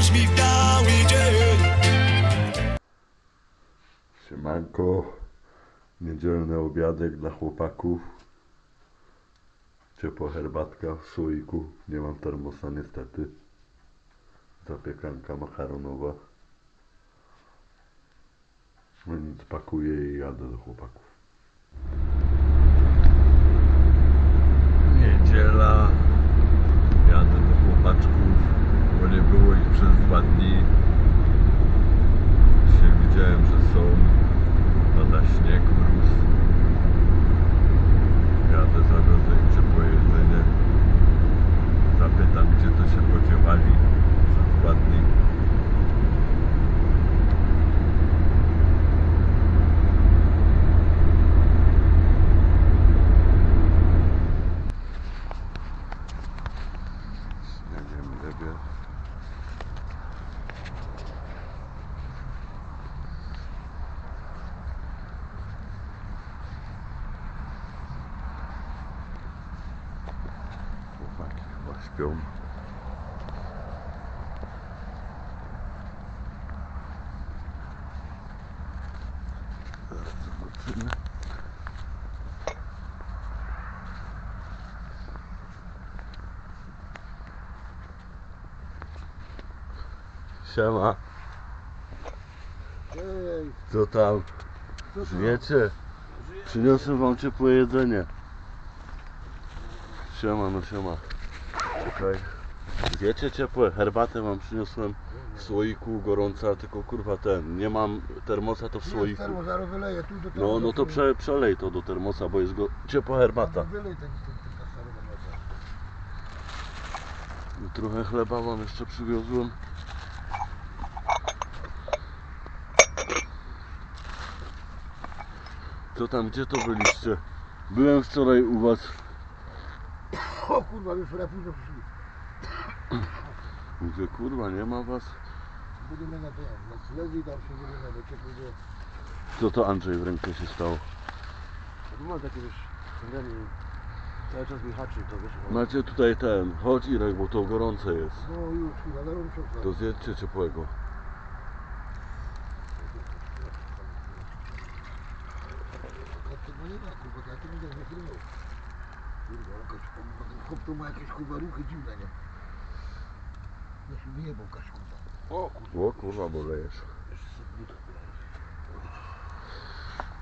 wpaść mi w biały dzień Siemanko, niedzielny obiadek dla chłopaków. Ciepła herbatka w słoiku. Nie mam termosa niestety. Zapiekanka makaronowa. No nic, pakuję i jadę do chłopaków. Niedziela. Jadę do chłopaczków, bo nie było ich przez dwa dni. Dzisiaj widziałem, że są. Pada śnieg, mróz. Jadę, zawiozę im ciepłe jedzenie. Zapytam, gdzie to się podziewali przez dwa dni. Śniegiem lebie. Chłopaki chyba śpią. Zaraz zobaczymy. Siema. Ej, Co tam? co to? Żyjecie? Przyniosłem wam ciepłe jedzenie. Siema, no siema. Czekaj. Wiecie ciepłe? Herbatę wam przyniosłem w słoiku gorąca, tylko kurwa ten, nie mam termosa to w słoiku. wyleję tu do. No, no to prze, przelej to do termosa, bo jest go ciepła herbata. Wylej ten, ten, ten kasarowa masa. I Trochę chleba wam jeszcze przywiozłem. Co tam, gdzie to byliście? Byłem wczoraj u was. O kurwa, już wczoraj późno przyszli. Mówię, kurwa, nie ma was? Będziemy na ten, na śledzi tam się będziemy, bo ciepło było. Co to Andrzej w rękę się stało? Mam takie wiesz, węgielnie, cały czas mi haczy to wiesz. o- Macie tutaj ten, chodź Irek, bo to gorące jest. No już, chwila, zaraz muszę wstać. To zjedźcie ciepłego. A tego nie ma, kurwa, ja to wiem, nie filmuję. Kurwa, jakaś, kurwa, ten chłop to ma jakieś kurwa ruchy dziwne, nie? Ja się wyjebał, kaś kurwa. O kurwa, O kurwa, bo lejesz. jeszcze sobie buta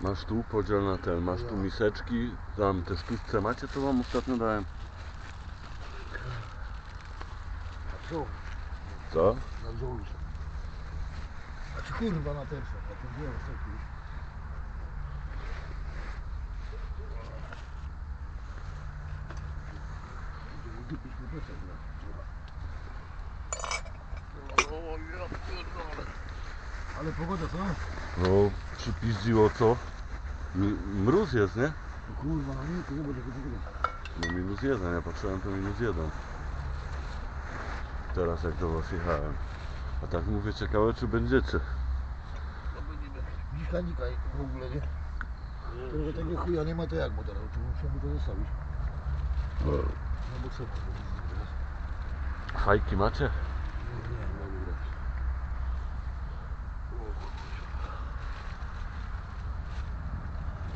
Masz tu podziel na ten, masz tu miseczki, tam te spizce macie, co wam ostatnio dałem. A co? Co? Na są. A czy kurwa na tersa, na tym było co już. Będziemy dupić po plecach, no. O, ja pierdolę. Ale pogoda co? No, przypiździło co? Mróz jest, nie? No kurwa, nie, to jaka pogoda. No minus jeden, ja patrzyłem to minus jeden. Teraz jak do was jechałem. A tak mówię, ciekawe czy będziecie. No będziemy. Dziś lanika w ogóle, nie? Że tego chuja nie ma, to jak mu teraz? To muszę mu to zostawić. No. No bo co? Fajki macie?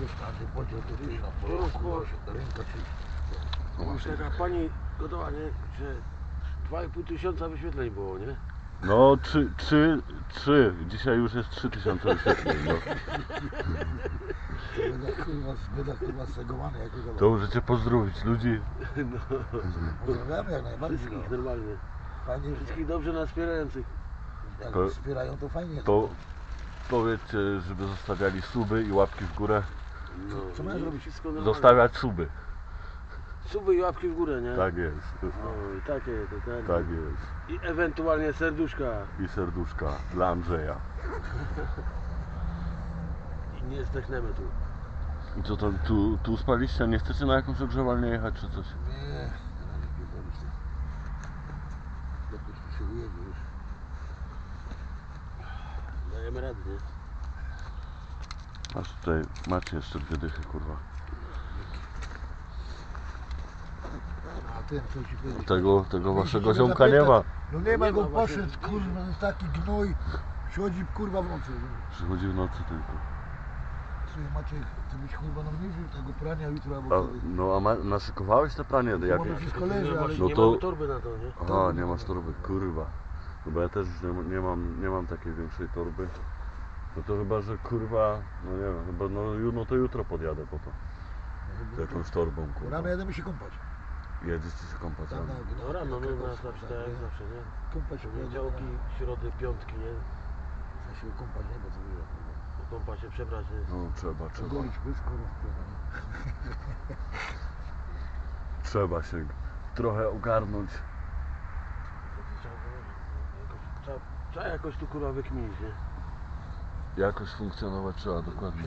Wiesz, każdy podział to ty na polu, ręka czy... Już taka pani gotowa, nie? Że 2,5 tysiąca wyświetleń było, nie? No, trzy, trzy, trzy. Dzisiaj już jest trzy tysiące wyświetleń, no. Będę kurwa, będę kurwa segowany. To możecie pozdrowić ludzi. Pozdrawiamy jak najbardziej. Wszystkich No. normalnie. Fajnie, Wszystkich dobrze nas wspierających. jak To- wspierają to fajnie. To powiedzcie, żeby zostawiali suby i łapki w górę. No, co mają zrobić? Zostawiać suby. Suby i łapki w górę, nie? Tak jest. No i takie, to tak. Tak jest. I ewentualnie serduszka. I serduszka dla Andrzeja. I nie zdechnemy tu. I co tam, tu, tu spaliście? Nie chcecie na jakąś ogrzewalnię jechać czy coś? Nie, na razie. Jakoś tu się ujedzie już. Dajemy radę, nie? Masz tutaj, macie jeszcze dwie dychy, kurwa. A A ten, co ci powiedzieć? Tego, tego waszego ziomka nie ma. No nie ma go, poszedł, kurwa, jest taki gnój. Przychodzi kurwa w nocy. Przychodzi w nocy tylko. Słuchaj Maciek, ty byś kurwa nam nie wziął tego prania jutro albo A, kiedy. no a ma, naszykowałeś te pranie? Jak... Może wszystko leży, ale... No nie to- mamy torby na to, nie? Aha, nie masz torby, kurwa. No bo ja też już nie, nie, mam, nie mam takiej większej torby. No to chyba, że kurwa, no nie wiem, chyba no, ju- no to jutro podjadę po to. Z jakąś torbą, kurwa. Rano jedziemy się kąpać. Jedziecie się kąpać Tam rano. na- No rano, no na tak, tak jak nie? zawsze, nie? Kąpać się Poniedziałki, środy, piątki, nie? Chcę się kąpać, nie? Bo co kurwa. Kąpa się przebrać, nie? No trzeba, trzeba. Ogolić pysk, kurwa. Trzeba się trochę ogarnąć. Trzeba, jakoś, trzeba, trzeba jakoś tu kurwa wykminić, nie? Jakoś funkcjonować trzeba, dokładnie.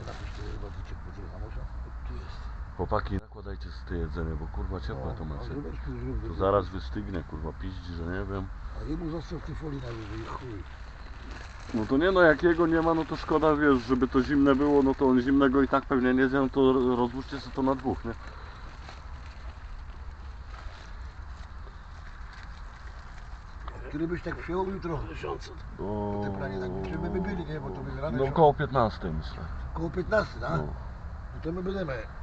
Chłopaki, nakładajcie sobie to jedzenie, bo kurwa ciepłe to macie. No, tu zrób To zaraz wystygnie, kurwa, piździ, że nie wiem. A jemu został w tej folii najwyżej, chuj. No to nie no, jak jego nie ma, no to szkoda, wiesz, żeby to zimne było, no to on zimnego i tak pewnie nie zje, no to rozłóżcie sobie to na dwóch, nie? Który byś tak przyjął jutro? Tysiące. O... Te planie tak, gdzie my by byli, nie? Bo to my rano No około 15 myślę. Koło 15, tak? No. No to my będziemy.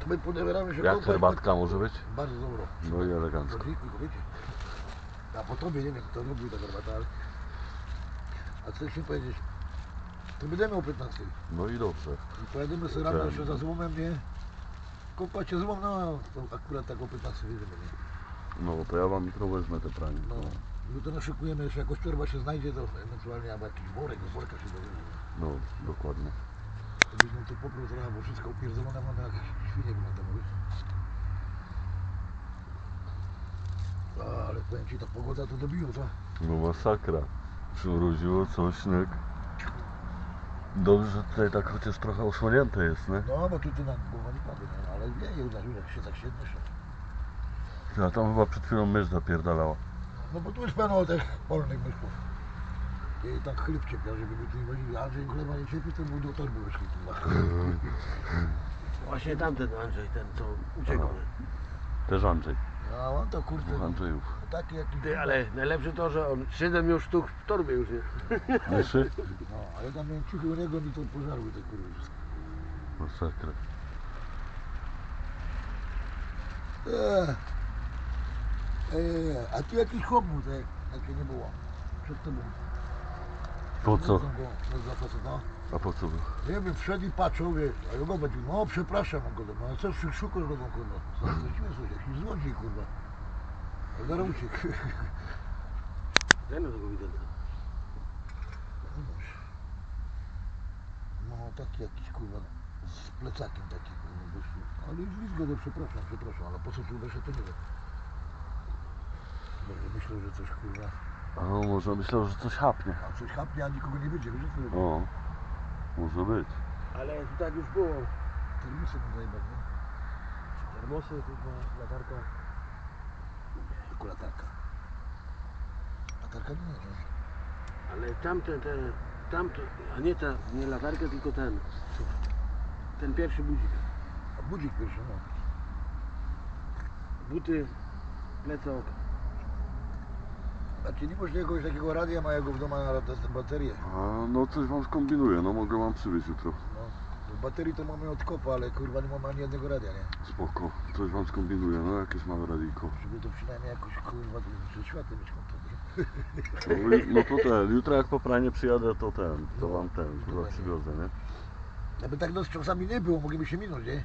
To my podebieramy się Jak kąpać. herbatka może być? Bardzo dobro. No i elegancko. Dziękuję, wiecie. A po tobie nie wiem, kto robił ta herbata, ale... A co się powiedzieć? To będziemy o 15. No i dobrze. I pojedziemy sobie rano jeszcze za złomem, nie? Kąpać się złom, no to akurat tak o 15 jedziemy, nie? No to ja wam jutro wezmę te pranie. No. Jutro naszykujemy, jeszcze jakoś torba się znajdzie, to ewentualnie albo jakiś worek, worka się dowiemy. No, dokładnie. Byśmy to poprą trochę, bo wszystko upierdolone mamy jak świnie? A, Ale powiem ci, ta pogoda to dobiło, co? No masakra. Przymroziło coś, śnieg. Dobrze, że tutaj tak chociaż trochę osłonięte jest, nie? No, bo tu, tu na głowa nie padnie, nie? ale wieje, uda, jak się tak siedmiesz. A tam chyba przed chwilą mysz zapierdalała. No bo tu jest pełno tych polnych myszków. I tak chleb ciepia, żeby mi tu nie wozili. Andrzej chleba nie ciepi, to był do torby wyszli. Właśnie tamten Andrzej, ten co uciekł. Aha. nie? Też Andrzej. Ja mam to kurde, Andrzejów. taki jaki... Ty, ale najlepsze to, że on 7 już sztuk w torbie już, nie? Myszy? No, a ja tam miałem ciuchy u niego, mi to pożarły te kurwy wszystko. Masakra. Eee. Eee, a tu jakiś chłop był, tak, jak się nie było. Przed tobą. Po co? No, za faceta. A po co? Nie wiem, wszedł i patrzył, wiesz, a ja go będzie, no przepraszam, on go, no co szu- szukasz go, tam, kurwa, zwróciłem coś, jakiś złodziej, kurwa. A zaraz uciekł. Dajmy tego widelca. No, taki jakiś, kurwa, z plecakiem taki, kurwa. Ale już go, no, przepraszam, przepraszam, ale po co tu weszło, to nie wiem. Może myślał, że coś, kurwa, A może myślał, że coś chapnie. a coś chapnie, a nikogo nie będzie, wiesz, co O, może być. Ale tu tak już było. Termisy mu zajebać, nie? Termosy, kurwa, latarka. Tylko latarka. Latarka nie, nie. Ale tamten, te, tamto, a nie ta, nie latarkę, tylko ten. Ten pierwszy budzik. A budzik pierwszy, no. Buty, plecak. A czy nie można jakiegoś takiego radia małego w domu na te baterię? A no coś wam skombinuję, no mogę wam przywieźć jutro. No. W baterii to mamy od kopa, ale kurwa nie mamy ani jednego radia, nie? Spoko, coś wam skombinuję, no jakieś małe radiko. Żeby to przynajmniej jakoś kurwa ze światłem mieć kontakt. No, no to ten, jutro jak po pranie przyjadę, to ten, to wam ten, chyba Dokładnie. przywiozę, nie? Aby tak no z czasami nie było, mogliby się minąć, nie?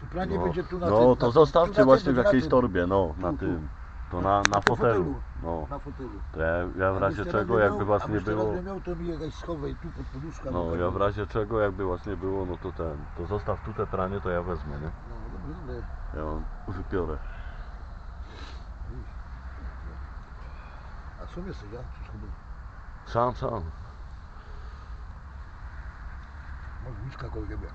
Tu pranie No, będzie tu na no tym, to na, zostawcie właśnie w jakiejś torbie, no, na tym. To na, na fotelu. fotelu. No, Na fotelu. to ja, ja w razie czego, jakby was nie było, nie miał, to mi jakaś schowaj tu pod poduszkę. no albo ja tak. w razie czego, jakby was nie było, no to ten, to zostaw tu te pranie, to ja wezmę, nie? No dobrze, dobrze. Ja wam wypiorę. A co jesteś, ja? Czy schody? Sam, sam. Masz bliska koło siebie.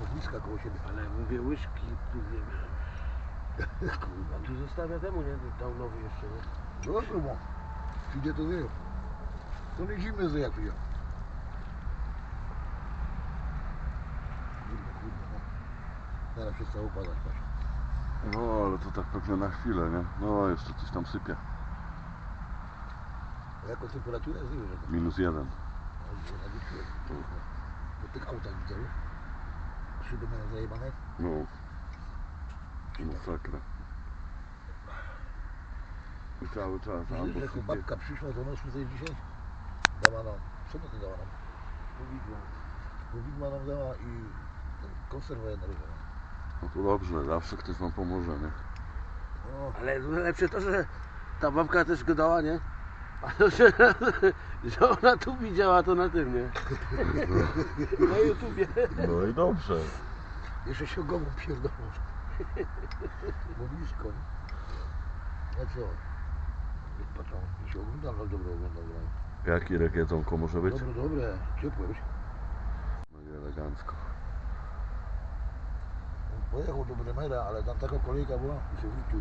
Masz bliska koło siebie. Ale mówię łyżki, tu nie wiem. Kurwa. A tu zostawia temu, nie? Dał nowy jeszcze, nie? Dobrze, bo przyjdzie to wie. To nie zimne że jak przyjdzie. Kurwa, kurwa, no. Teraz przestało padać, patrz. No ale to tak pewnie na chwilę, nie? No jeszcze coś tam sypie. A jaką temperaturę jest? Nie wiem, że Minus jeden. na górze. Po tych autach widzę? Szyby mają zajebane. No. Masakra. I cały czas Widzisz, albo jak sypie. babka przyszła do nas tutaj dzisiaj? Dała nam, co to dała nam? Powidła. Bo widma nam dała i ten konserwę jednorazową. No to dobrze, zawsze ktoś wam pomoże, nie? O, Ale lepsze to, że ta babka też go dała, nie? Ale że, że ona tu widziała to na tym, nie? Na YouTubie. No i dobrze. jeszcze się gumą pierdolą. Blisko. No co? Patrzą, się ogląda, no dobro ogląda. no. Jaki rek jedzonko może być? Dobre, dobre, ciepłe. wiesz? No i elegancko. Pojechał do Bremera, ale tam taka kolejka była i się wrócił.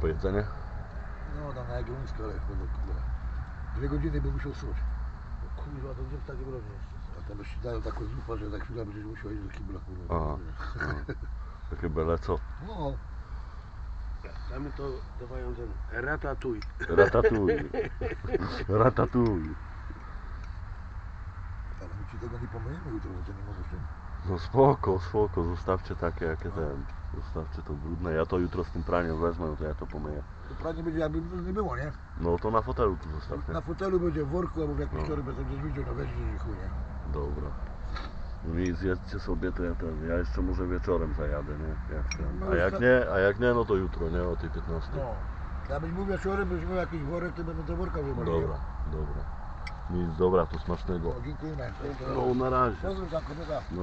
Po jedzenie? No tam na Jagiellońską, ale do kibla. Dwie godziny by musiał. O kurwa, to gdzie w takim rodzie jeszcze? A tam jeszcze dają taką zupę, że za chwilę będziesz musiał iść do kibla. kurwa. Aha. No. Takie byle co. No, Tam to dawają ten ratatuj. Ratatuj. Ratatuj. ale my ci tego nie pomyjemy jutro, bo to nie możesz tym. No spoko, spoko, zostawcie takie jakie ten. Zostawcie to brudne. Ja to jutro z tym praniem wezmę, no to ja to pomyję. To pranie będzie jakby nie było, nie? No to na fotelu tu zostaw, nie? Na fotelu będzie w worku albo w jakimś No. torbie, to gdzieś widział, no weź i chuj, nie? Dobra. No i zjedzcie sobie to ja ten. Ja jeszcze może wieczorem zajadę, nie? Jak ten. No A jak nie, a jak nie, no to jutro, nie? O tej 15. No. Ja byś mówił wieczorem, byś miał jakiś worek, to będę do worka wybrał. Dobra, dobra. Nic, dobra, to smacznego. No, dziękujemy. No na razie. Pozdrów. No,